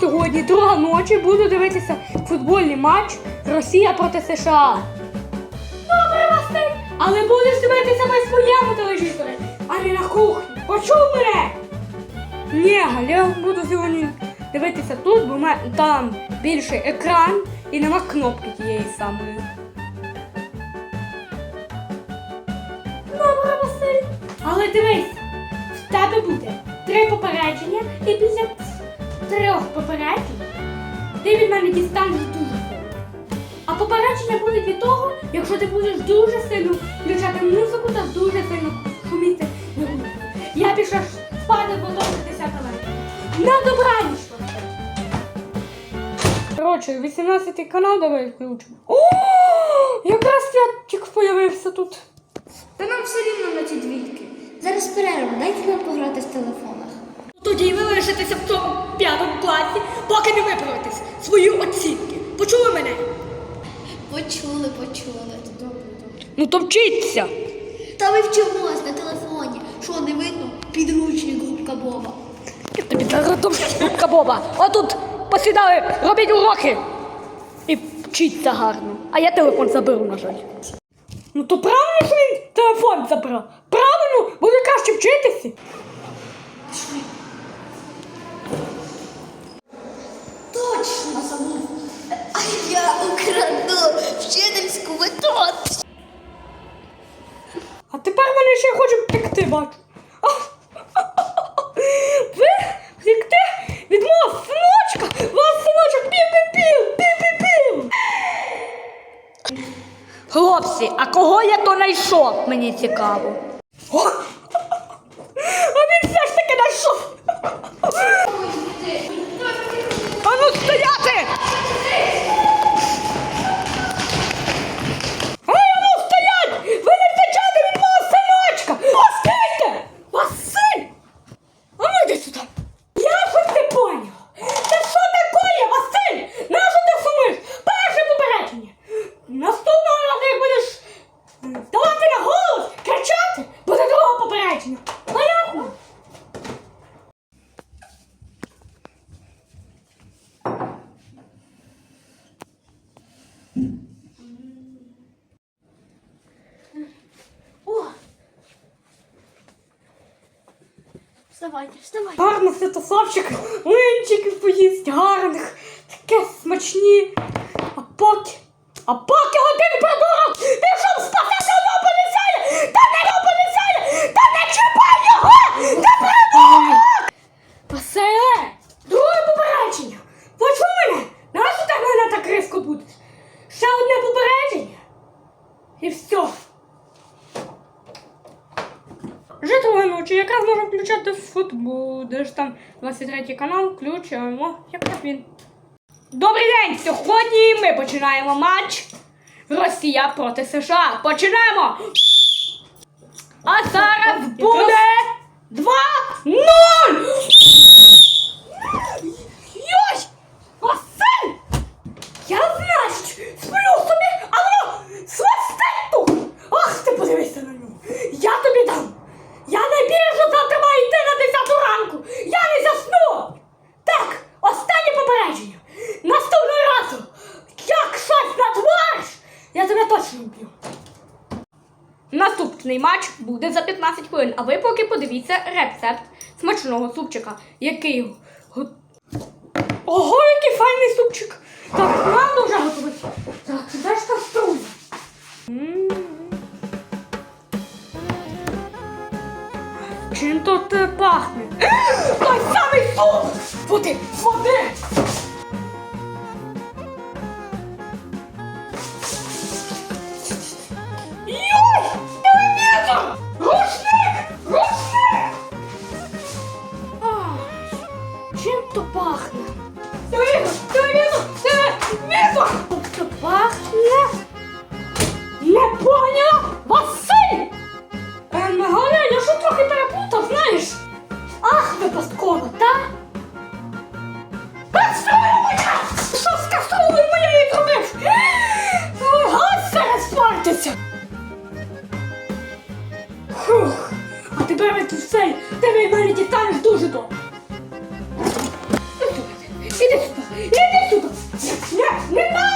сьогодні, друга ночі, буду дивитися футбольний матч Росія проти США. Добре, Василь, але будеш дивитися на своєму телевізорі, а не на кухні. Почув мене? Ні, я буду сьогодні дивитися тут, бо там більший екран і нема кнопки тієї самої. Добре, Василь. Але дивись, в тебе буде три попередження, і після трьох попереджень ти від мене дістанеш дуже сильно. А попередження будуть від того, якщо ти будеш дуже сильно включати музику та дуже сильно шуміти на вулиці. Я пішла спати бо до 10 вечора. На добраніч! Коротше, 18 канал давай включимо. О, якраз святчик появився тут. Та нам все рівно на ті двійки. Зараз перерва, дайте нам пограти в телефонах. Тоді ви лишитеся в цьому п'ятому класі, поки не виправитесь свої оцінки. Почули мене? Почули, почули. Добре, добре. Ну то вчіться. Та ви вчимось на телефоні. Що не видно? Підручник губка Боба. Я тобі Губка Боба. Отут посідали, робіть уроки. І вчіться гарно. А я телефон заберу, на жаль. Ну то правильно, що він телефон забрав. Правильно, буде краще вчитися. Тепер хочу пекти, бачу. Ви пікти від мого синочка? Вас синочок пів-пів-пів, пів-пів-пів. Хлопці, а кого я то знайшов? Мені цікаво. А він все ж таки знайшов. А ну стояти! А йому стоять! Ви не втечете від мого синочка! Постійте! Василь! А ну йди сюди! Я щось не поняв! Це що таке, Василь? Нащо ти сумиш? Перше попередження! Наступного разу, як будеш м, давати на голос, кричати, буде друге попередження! Понятно? О! Вставайте, вставайте. Гарно Святославчик линчиків поїсть гарних, таке смачні. А поки, а поки один придурок пішов спасати одного поліцея! Та не його поліцея! Та не чіпай його! Та придурок! Василе! Друге попередження! Почув мене? Нащо ти мене так різко будеш? Ще одне попередження. І все. Житова ночі, якраз можна включати футбол, де ж там 23 канал, включаємо, якраз він. Добрий день! Сьогодні ми починаємо матч Росія проти США. Починаємо! А зараз буде 2-0! Йой! Василь! Я значить сплю собі, а воно свистить тут! Ах ти подивися на нього! Я тобі дам! Я не біжу, завтра маю йти на 10 ранку! Я не засну! Так, останнє попередження! Наступного разу! Як щось натвориш, я тебе точно вб'ю! Наступний матч буде за 15 хвилин, а ви поки подивіться рецепт смачного супчика, який Ого, який файний супчик! Так, надо вже готувати. Так, де ж каструля? М. Чим тут е, пахне? Той самий суп! Води! Води! ти бери тут все, ти від мене дістанеш дуже добре. Ну, іди сюди, іди сюди, не, не